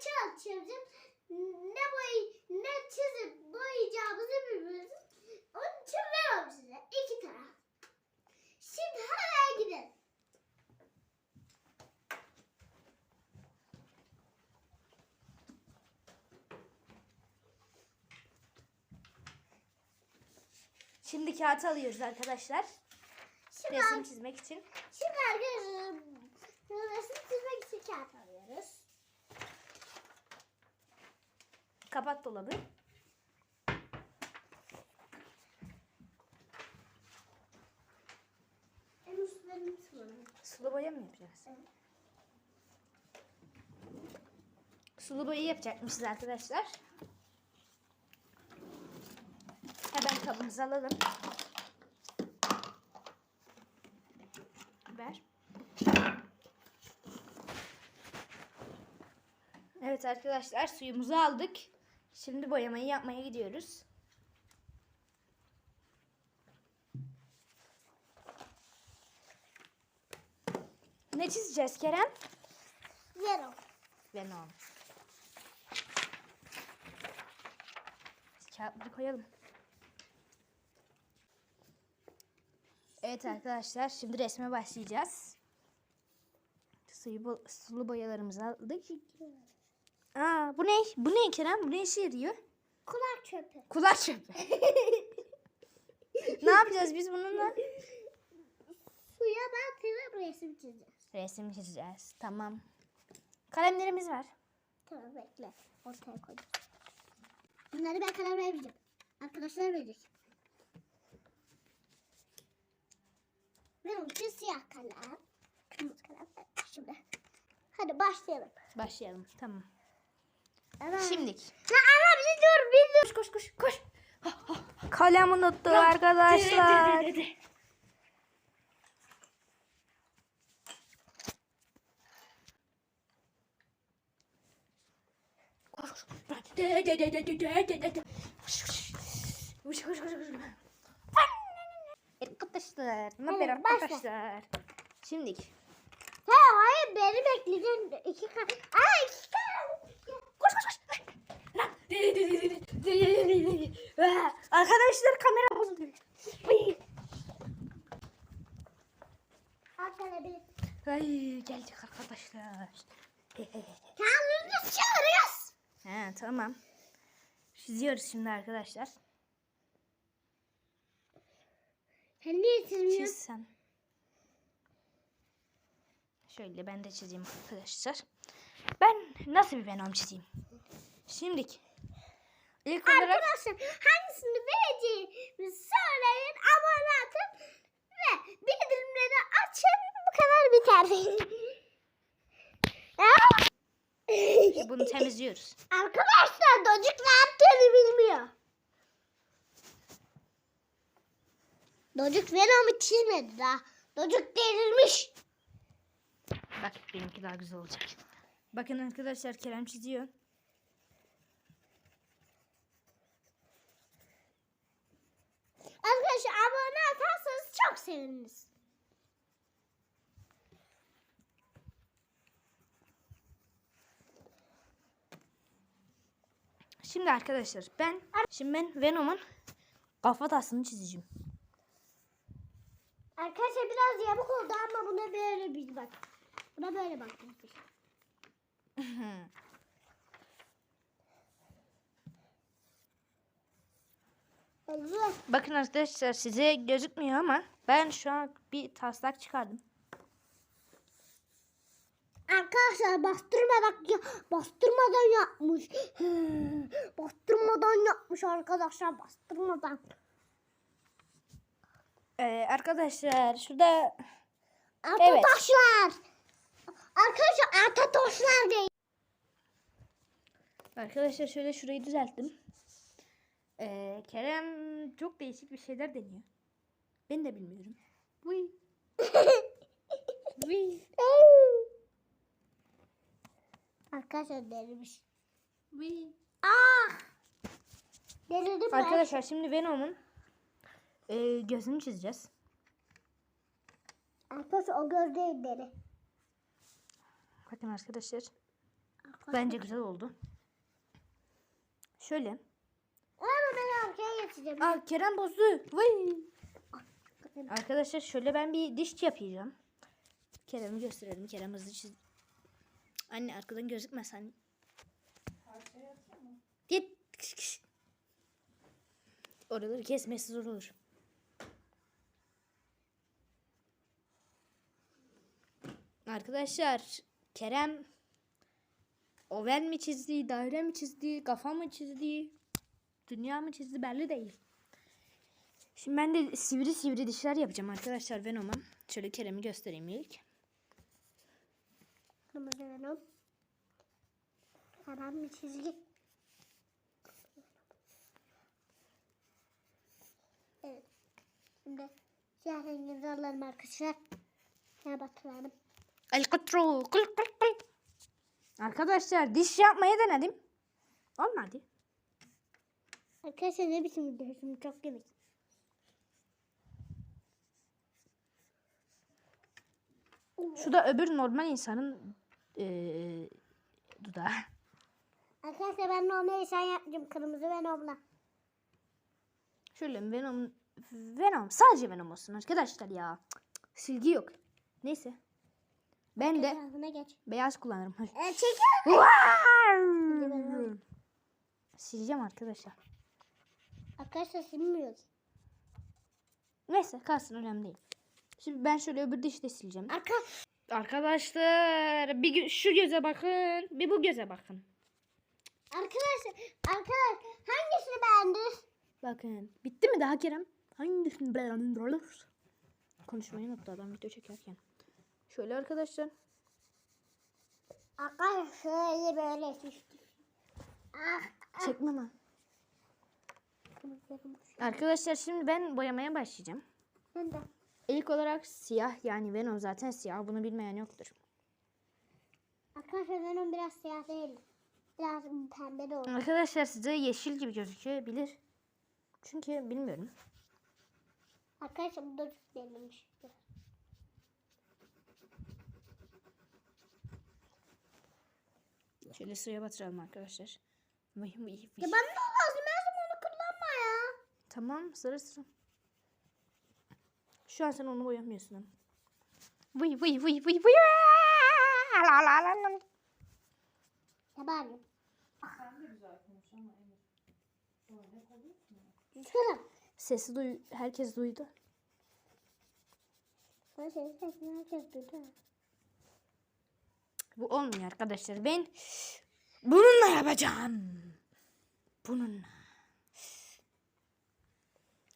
çalışacağım. Ne boy ne çizip boyayacağımızı bilmiyoruz. Onun için veriyorum size. iki taraf. Şimdi hemen gidelim. Şimdi kağıt alıyoruz arkadaşlar. Şimdi, Resim çizmek için. şimdi arkadaşlar resim çizmek için kağıt alıyoruz. Kapat dolabı. Sulu boya mı yapacağız? Sulu boya yapacakmışız arkadaşlar. Hemen kabımızı alalım. Ver. Evet arkadaşlar suyumuzu aldık. Şimdi boyamayı yapmaya gidiyoruz. Ne çizeceğiz Kerem? Venom. Venom. Kağıtları koyalım. Evet arkadaşlar şimdi resme başlayacağız. Suyu bo- sulu boyalarımızı aldık. Aa, bu ne? Bu ne Kerem? Bu ne işe yarıyor? Kulak çöpü. Kulak çöpü. ne yapacağız biz bununla? Suya batırıp resim çizeceğiz. Resim çizeceğiz. Tamam. Kalemlerimiz var. Tamam bekle. Ortaya koy. Bunları ben karar vermeyeceğim. Arkadaşlar verecek. Benim için siyah kalem. Kırmızı kalem. Şimdi. Hadi başlayalım. Başlayalım. Tamam. Evet. Şimdi. Ha, ama bizi dur biz dur. Koş koş koş. Kalem unuttuk arkadaşlar. Koş koş. Koş koş koş koş. Arkadaşlar, ne haber arkadaşlar? Şimdi He hayır beni bekleyeceksin. İki kalem. Aa iki kalem. koş koş koş. Lan. Arkadaşlar kamera bozuldu. Ay geldik arkadaşlar. Kendimizi çağırıyoruz. He tamam. Çiziyoruz şimdi arkadaşlar. Sen niye çizmiyorsun? Çiz sen. Şöyle ben de çizeyim arkadaşlar. Ben nasıl bir Venom çizeyim? Şimdilik. İlk olarak Arkadaşlar hangisini vereceğimi söyleyin, abone atın ve bildirimleri açın. Bu kadar biter. Bunu temizliyoruz. Arkadaşlar çocuk ne yaptığını bilmiyor. Çocuk Venom'u çizmedi daha. Çocuk delirmiş. Bak benimki daha güzel olacak. Bakın arkadaşlar Kerem çiziyor. Arkadaşlar abone seviniriz. Şimdi arkadaşlar ben şimdi ben Venom'un kafatasını çizeceğim. Arkadaşlar biraz yamuk oldu ama buna böyle bir bak. Buna böyle bak. Bakın arkadaşlar size gözükmüyor ama ben şu an bir taslak çıkardım. Arkadaşlar bastırmadan ya, bastırmadan yapmış. bastırmadan yapmış arkadaşlar bastırmadan. Ee, arkadaşlar şurada Atatoşlar. Arkadaşlar atatoşlar değil. arkadaşlar şöyle şurayı düzelttim. Ee, Kerem çok değişik bir şeyler deniyor. Ben de bilmiyorum. Vıy. Vıy. arkadaşlar delirmiş. Vıy. Ah! Delirdim ben. Arkadaşlar şimdi Venom'un e, gözünü çizeceğiz. Arkadaşlar o göz değil deli. Bakın arkadaşlar. Bence güzel oldu. Şöyle. Geçeceğim. Aa Kerem bozdu. Vay. Arkadaşlar şöyle ben bir diş yapacağım. Kerem'i gösterelim. Kerem hızlı çiz. Anne arkadan gözükmez anne. Git. Oraları kesmesi zor olur. Arkadaşlar Kerem oval mi çizdi, daire mi çizdi, kafa mı çizdi, dünya mı çizdi belli değil. Şimdi ben de sivri sivri dişler yapacağım arkadaşlar Venom'a. Şöyle Kerem'i göstereyim ilk. Kırmızı venom. Karan bir çizgi. Evet. Şimdi siyah rengimizi alalım arkadaşlar. Şuna batıralım. El kutru, kul kul kul. Arkadaşlar diş yapmayı denedim. Olmadı. Arkadaşlar ne biçim video şimdi çok yemek. Şu da öbür normal insanın eee dudağı. Arkadaşlar ben normal insan yapacağım kırmızı venomla. Şöyle Venom Venom sadece Venom olsun arkadaşlar ya. Silgi yok. Neyse. Ben de geç. beyaz kullanırım. E, çekil. Sileceğim arkadaşlar. Arkadaşlar silmiyoruz. Neyse kalsın önemli değil. Şimdi ben şöyle öbür dişi de sileceğim. Arka. Arkadaşlar bir gö- şu göze bakın, bir bu göze bakın. Arkadaşlar. Arkadaşlar hangisini beğendiniz? Bakın. Bitti mi daha Kerem? Hangisini beğendiniz? Konuşmayı unuttu adam video çekerken. Şöyle arkadaşlar. Arkadaşlar şöyle böyle şişti. Ah. Çekmem ha. Arkadaşlar şimdi ben boyamaya başlayacağım. Ben de. İlk olarak siyah yani Venom zaten siyah. Bunu bilmeyen yoktur. Arkadaşlar benim biraz siyah değil. Biraz pembe de olur. Arkadaşlar size yeşil gibi gözükebilir. Çünkü bilmiyorum. Arkadaşlar bu da çok belirmiş. Şöyle suya batıralım arkadaşlar. Vıy vıy vıy. Ya ben de lazım. Lazım onu kullanma ya. Tamam sıra sıra. Şu an sen onu boyamıyorsun. Vıy vıy vıy vıy vıy. La la la la. Ya bari. Sen de güzel konuş ama Emir. Örnek oluyorsun ya. Çıkalım. Sesi duy herkes duydu. Sesini herkes duydu. Bu olmuyor arkadaşlar. Ben bununla yapacağım. Bununla.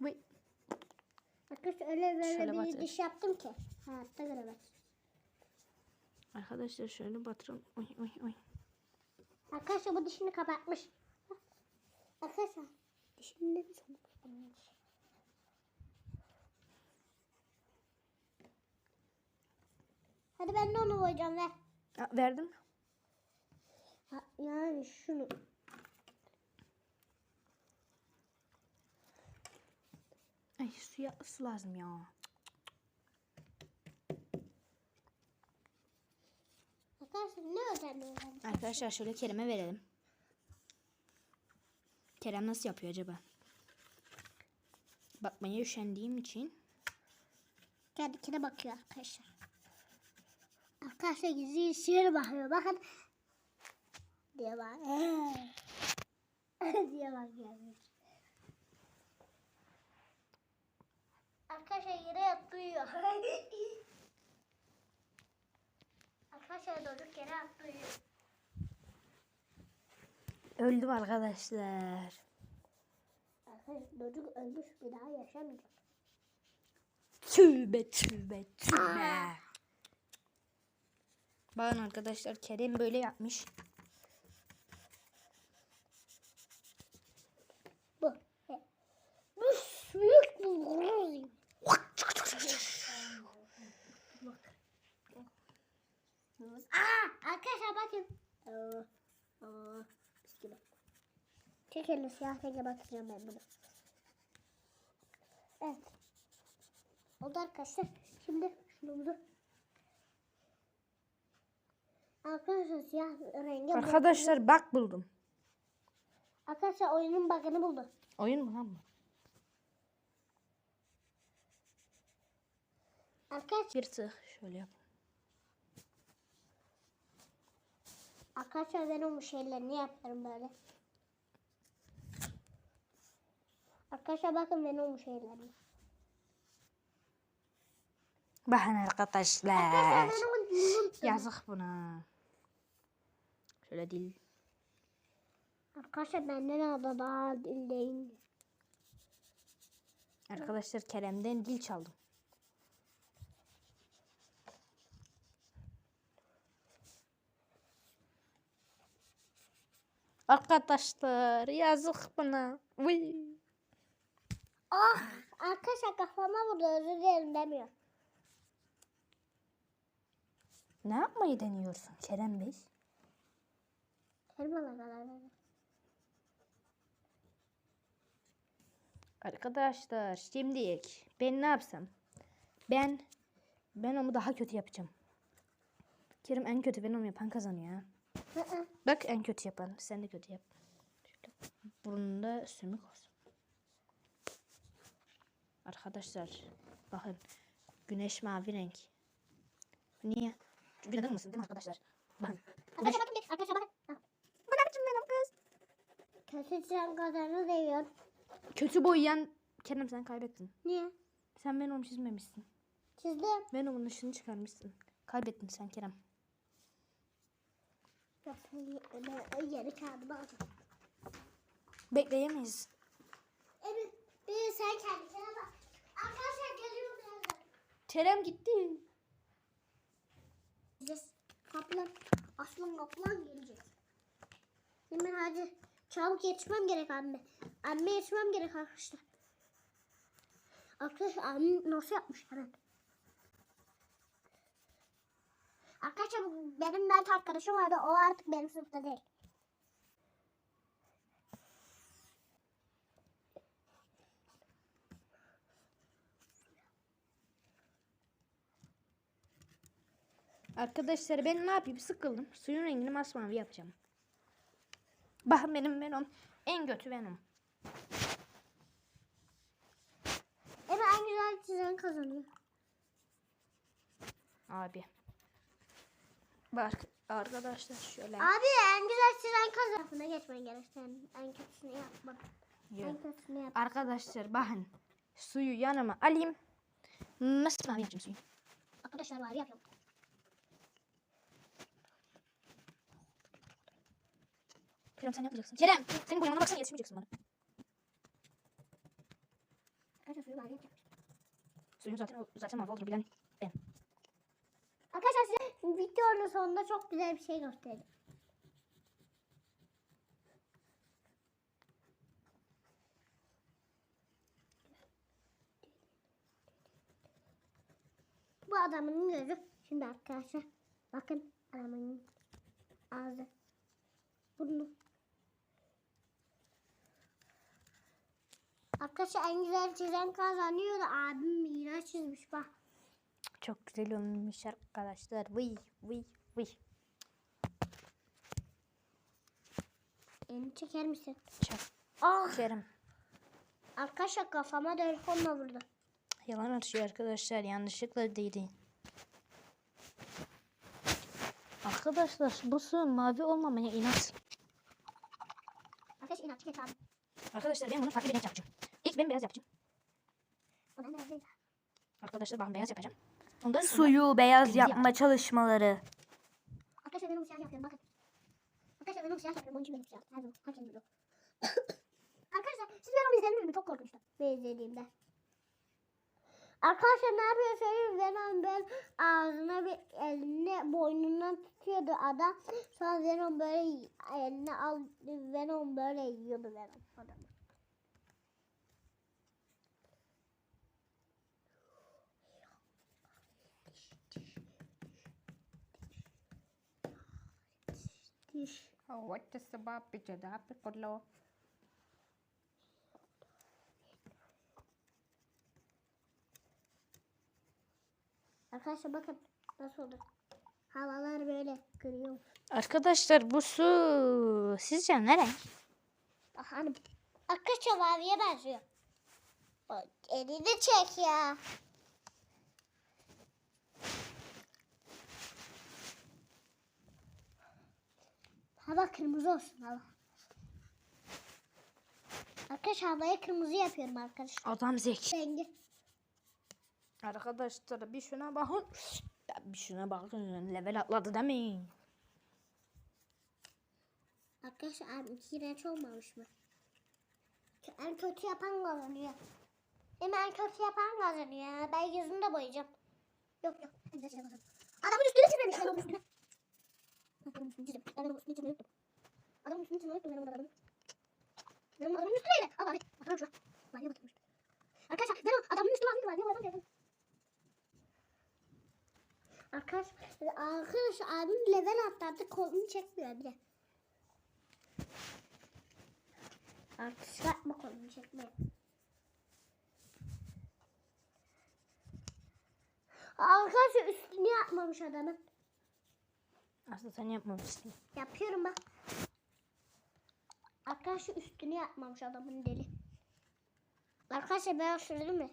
Vıy. Arkadaşlar öyle böyle Şöyle bir batır. diş yaptım ki. Hayatta göremez. Arkadaşlar şöyle batıralım. Oy oy oy. Arkadaşlar bu dişini kapatmış. Arkadaşlar dişinde bir sorun var. Hadi ben de onu boyayacağım ver. Aa, verdim. Ha, yani şunu. Ay su lazım ya. Arkadaşlar ne var? Arkadaşlar şöyle Kerem'e verelim. Kerem nasıl yapıyor acaba? Bakmaya üşendiğim için. Kendine bakıyor arkadaşlar. Arkadaşlar gizli işlere bakıyor. Bakın. Diye bak. diye bakıyor. Arkadaşlar yere yattı uyuyor. Arkadaşlar çocuk yere yattı uyuyor. Öldüm arkadaşlar. Arkadaşlar çocuk ölmüş bir daha yaşamayacak. Tövbe tövbe tövbe. Bakın arkadaşlar Kerem böyle yapmış. Bu. Bu büyük bu. Aa, arkadaşlar bakın. Aa, aa, pis gibi. Tek elle siyah renge bakacağım ben bunu. Evet. Oldu arkadaşlar. Şimdi şunumuzu Arkadaşlar siyah rengi. Arkadaşlar bak buldum. Arkadaşlar oyunun bug'ını buldu. Oyun mu lan bu? Arkadaşlar, Bir tık şöyle yap. arkadaşlar ben onun şeylerini yaparım böyle. Arkadaşlar bakın ben onun şeylerini. Bakın Arkadaşlar Yazık buna. Şöyle dil. Arkadaşlar benden aldı daha dil değil. Arkadaşlar Kerem'den dil çaldım. Arkadaşlar yazık buna. Uy. Ah! Arkadaşlar kafama vurdu özür dilerim demiyor. Ne yapmayı deniyorsun Kerem Bey? Kadar dedi. Arkadaşlar şimdi ben ne yapsam? Ben ben onu daha kötü yapacağım. Kerem en kötü Venom yapan kazanıyor. Bak en kötü yapan. Sen de kötü yap. Şöyle. Burnunda sümük olsun. Arkadaşlar bakın. Güneş mavi renk. Niye? Çünkü neden olmasın değil mi arkadaşlar? Bakın. Arkadaşlar bakın bir. Arkadaşlar bakın. Bu ne biçim benim kız? Kötü tren kazanı değiyor. Kötü boyayan Kerem sen kaybettin. Niye? Sen Venom çizmemişsin. Çizdim. Venom'un ışığını çıkarmışsın. Kaybettin sen Kerem. Yok, ben yeni kağıdımı aldım. Bekleyemeyiz. Bir sen kendine bak. Arkadaşlar geliyorum birazdan. Kerem gitti. Gideceğiz. Kaplan. Aslan kaplan gelecek. Hemen hadi. Çabuk yetişmem gerek anne. Anne yetişmem gerek arkadaşlar. Arkadaşlar anne nasıl yapmış hemen. Arkadaşlar benim net arkadaşım vardı. O artık benim sınıfta değil. Arkadaşlar ben ne yapayım sıkıldım. Suyun rengini masmavi yapacağım. Bakın benim Venom en kötü Venom. Evet en güzel çizen kazanıyor. Abi. Bak arkadaşlar şöyle. Abi en güzel çizen kazanıyor. geçmen gerek sen. En kötüsünü yapma. En Yok. kötüsünü yap. Arkadaşlar bakın. Suyu yanıma alayım. Masmavi yapacağım suyu. Arkadaşlar var yapıyorum. Kerem sen yapacaksın. Kerem senin boyamana baksana yetişmeyeceksin bana. Arkadaşlar suyu yapacağım. Suyun zaten zaten mavi olduğunu bilen ben. Arkadaşlar size videonun sonunda çok güzel bir şey göstereyim. Bu adamın gözü. Şimdi arkadaşlar bakın adamın ağzı. Burnu. Arkadaşlar en güzel çizen kazanıyor abim Miraç çizmiş bak. Çok güzel olmuş arkadaşlar. Vıy vıy vıy. Elini çeker misin? Çak. Ah! Kerem. Arkadaşlar kafama telefonla vurdu. Yalan atıyor arkadaşlar. Yanlışlıkla değdi. Arkadaşlar bu su mavi olmamaya inat. Arkadaş abi. Arkadaşlar ben bunu farklı bir renk yapacağım. İlk ben beyaz yapacağım. Ben Arkadaşlar ben beyaz yapacağım. Ondan sonra Suyu beyaz Kırmızı yapma çalışmaları. Arkadaşlar benim siyah yapıyorum bakın. Arkadaşlar benim siyah yapıyorum. Onun için benim siyah. Her zaman. Herkes biliyor. Arkadaşlar siz benim izlediniz mi? Çok korkunçtu. Ben izlediğimde. Arkadaşlar ne yapıyor söyleyeyim. Venom ben ağzına bir eline boynundan tutuyordu adam. Sonra Venom böyle eline al Venom böyle yiyordu Venom adamı. Diş. What is about picture piccolo? Arkadaşlar bakın nasıl oldu. Havalar böyle kırıyor. Arkadaşlar bu su sizce ne renk? Bak hani arkadaşlar maviye benziyor. Elini çek ya. Hava kırmızı olsun hava. Arkadaşlar havaya kırmızı yapıyorum arkadaşlar. Adam zeki. Rengi. Arkadaşlar bir şuna bakın. Bir şuna bakın. Level atladı değil mi? Arkadaşlar iğrenç olmamış mı? En kötü yapan kazanıyor. Hem en kötü yapan kazanıyor. Ben yüzünü de boyayacağım. Yok yok. Şey. Adamın üstüne çizmemiş. Adamın üstüne. Üstüne çizdim. Ben adamın üstüne çizmeyi unuttum. Adamın üstüne çizmeyi unuttum. Benim adamın. Benim adamın üstüneydi. Al abi. Bakalım şuna. Vay bakmış. Arkadaşlar ben o adamın üstüne aldım. Vay adam geldim. Arkadaşlar, arkadaşlar abim level atladı. Kolunu çekmiyor bile. Artık yapma kolunu çekme. Arkadaşlar üstünü yapmamış adamın. Aslında sen yapmamışsın. Yapıyorum bak. Arkadaşlar üstünü yapmamış adamın deli. Arkadaşlar ben sürdüm mü?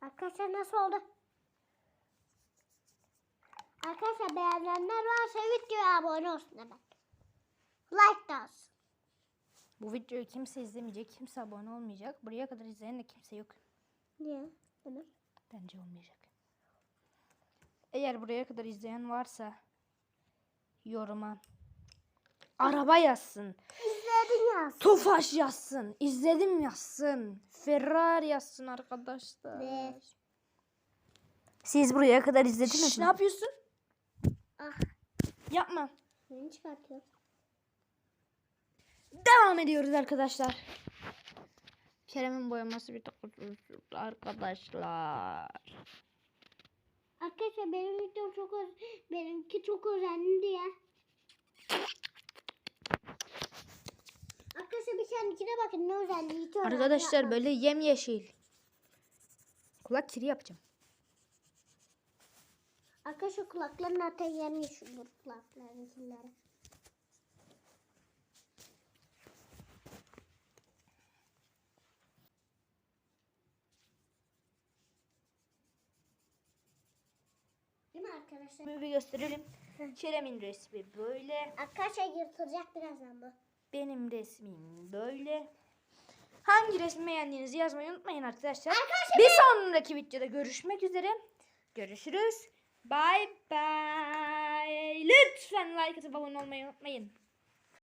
Arkadaşlar nasıl oldu? Arkadaşlar beğenenler varsa videoya abone olsun hemen. Like da alsın. Bu videoyu kimse izlemeyecek. Kimse abone olmayacak. Buraya kadar izleyen de kimse yok. Niye? Ömer? Bence olmayacak. Eğer buraya kadar izleyen varsa yoruma araba yazsın. İzledin ya. Tofaş yazsın. izledim yazsın. Ferrari yazsın arkadaşlar. Ve Siz buraya kadar izlediniz mi? Ne yapıyorsun? ah Yapma. beni çıkartıyor. Devam ediyoruz arkadaşlar. Kerem'in boyaması bir sürdü arkadaşlar. Arkadaşlar benim videom çok öz benimki çok özenli diye. Arkadaşlar bir kendine bakın ne özelliği önemli Arkadaşlar yapmamış. böyle yemyeşil. Kulak kiri yapacağım. Arkadaşlar kulakların zaten yemiş olur kulaklarınkileri. Değil mi arkadaşlar? Bir gösterelim. Kerem'in resmi böyle. Arkadaşlar yırtılacak birazdan bu. Benim resmim böyle. Hangi resmi beğendiğinizi yazmayı unutmayın arkadaşlar. Arkadaşlar Bir sonraki videoda görüşmek üzere. Görüşürüz. Bye bye. Lütfen like atıp abone olmayı unutmayın.